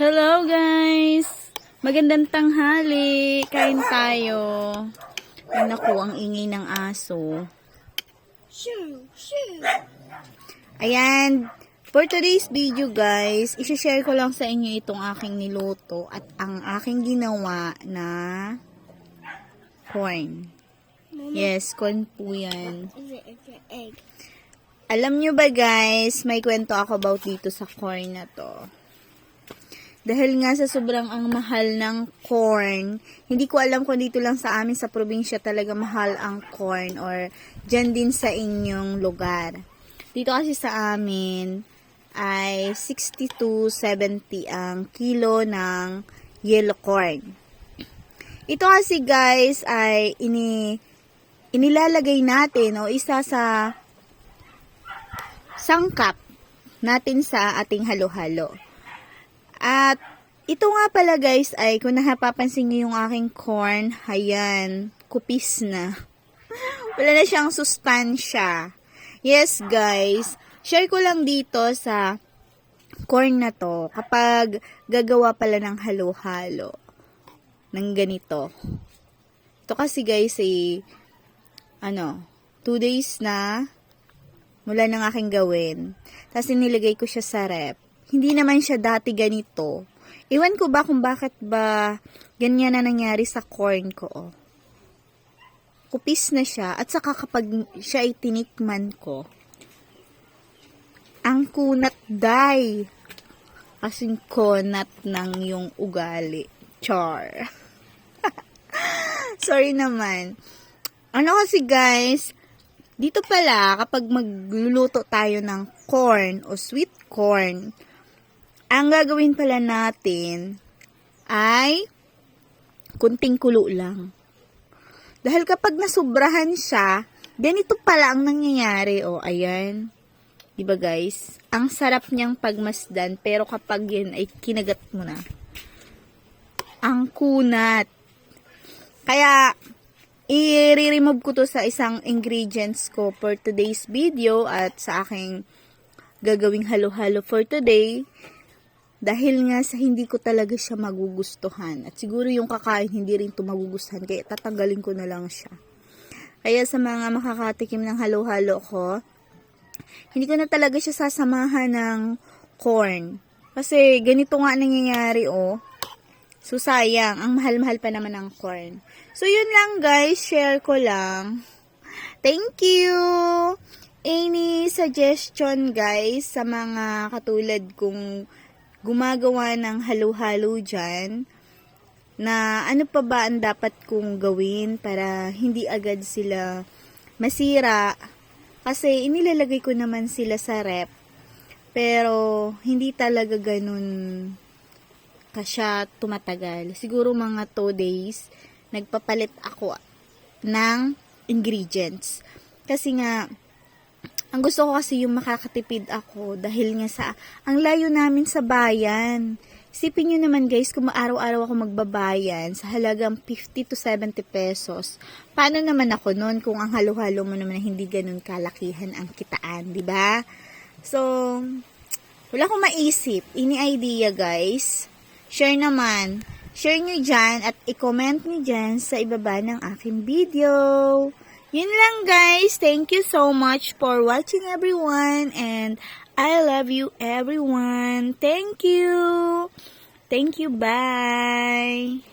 Hello guys! Magandang tanghali! Kain tayo. Ay naku, ang ingay ng aso. Ayan, for today's video guys, isi-share ko lang sa inyo itong aking niluto at ang aking ginawa na corn. Yes, corn po yan. Alam nyo ba guys, may kwento ako about dito sa corn na to. Dahil nga sa sobrang ang mahal ng corn, hindi ko alam kung dito lang sa amin sa probinsya talaga mahal ang corn or dyan din sa inyong lugar. Dito kasi sa amin ay 60 to 70 ang kilo ng yellow corn. Ito kasi guys ay ini inilalagay natin o isa sa sangkap natin sa ating halo-halo. At ito nga pala guys ay kung napapansin niyo yung aking corn, ayan, kupis na. Wala na siyang sustansya. Yes guys, share ko lang dito sa corn na to kapag gagawa pala ng halo-halo ng ganito. Ito kasi guys eh, ano, 2 days na mula nang aking gawin. Tapos nilagay ko siya sa rep. Hindi naman siya dati ganito. Iwan ko ba kung bakit ba ganyan na nangyari sa corn ko. Oh. Kupis na siya. At saka kapag siya ay tinikman ko, ang kunat day. Kasing kunat ng yung ugali. Char. Sorry naman. Ano kasi guys, dito pala, kapag magluluto tayo ng corn o sweet corn, ang gagawin pala natin ay kunting kulo lang. Dahil kapag nasubrahan siya, ganito pala ang nangyayari. O, ayan. Diba guys? Ang sarap niyang pagmasdan, pero kapag yan ay kinagat mo na, ang kunat. Kaya, i-remove ko to sa isang ingredients ko for today's video at sa aking gagawing halo-halo for today. Dahil nga sa hindi ko talaga siya magugustuhan. At siguro yung kakain hindi rin to magugustuhan. Kaya tatanggalin ko na lang siya. Kaya sa mga makakatikim ng halo-halo ko, hindi ko na talaga siya sasamahan ng corn. Kasi ganito nga nangyayari oh. So sayang, ang mahal-mahal pa naman ng corn. So yun lang guys, share ko lang. Thank you! Any suggestion guys sa mga katulad kong gumagawa ng halo-halo dyan? Na ano pa ba ang dapat kong gawin para hindi agad sila masira? Kasi inilalagay ko naman sila sa rep. Pero hindi talaga ganun kasya tumatagal. Siguro mga 2 days, nagpapalit ako ng ingredients. Kasi nga, ang gusto ko kasi yung makakatipid ako dahil nga sa, ang layo namin sa bayan. Isipin nyo naman guys, kung araw-araw ako magbabayan sa halagang 50 to 70 pesos, paano naman ako nun kung ang halo-halo mo naman na hindi ganun kalakihan ang kitaan, di ba? So, wala akong maisip. Ini idea guys. Share naman. Share nyo dyan at i-comment nyo dyan sa ibaba ng aking video. Yun lang guys. Thank you so much for watching everyone and I love you everyone. Thank you. Thank you. Bye.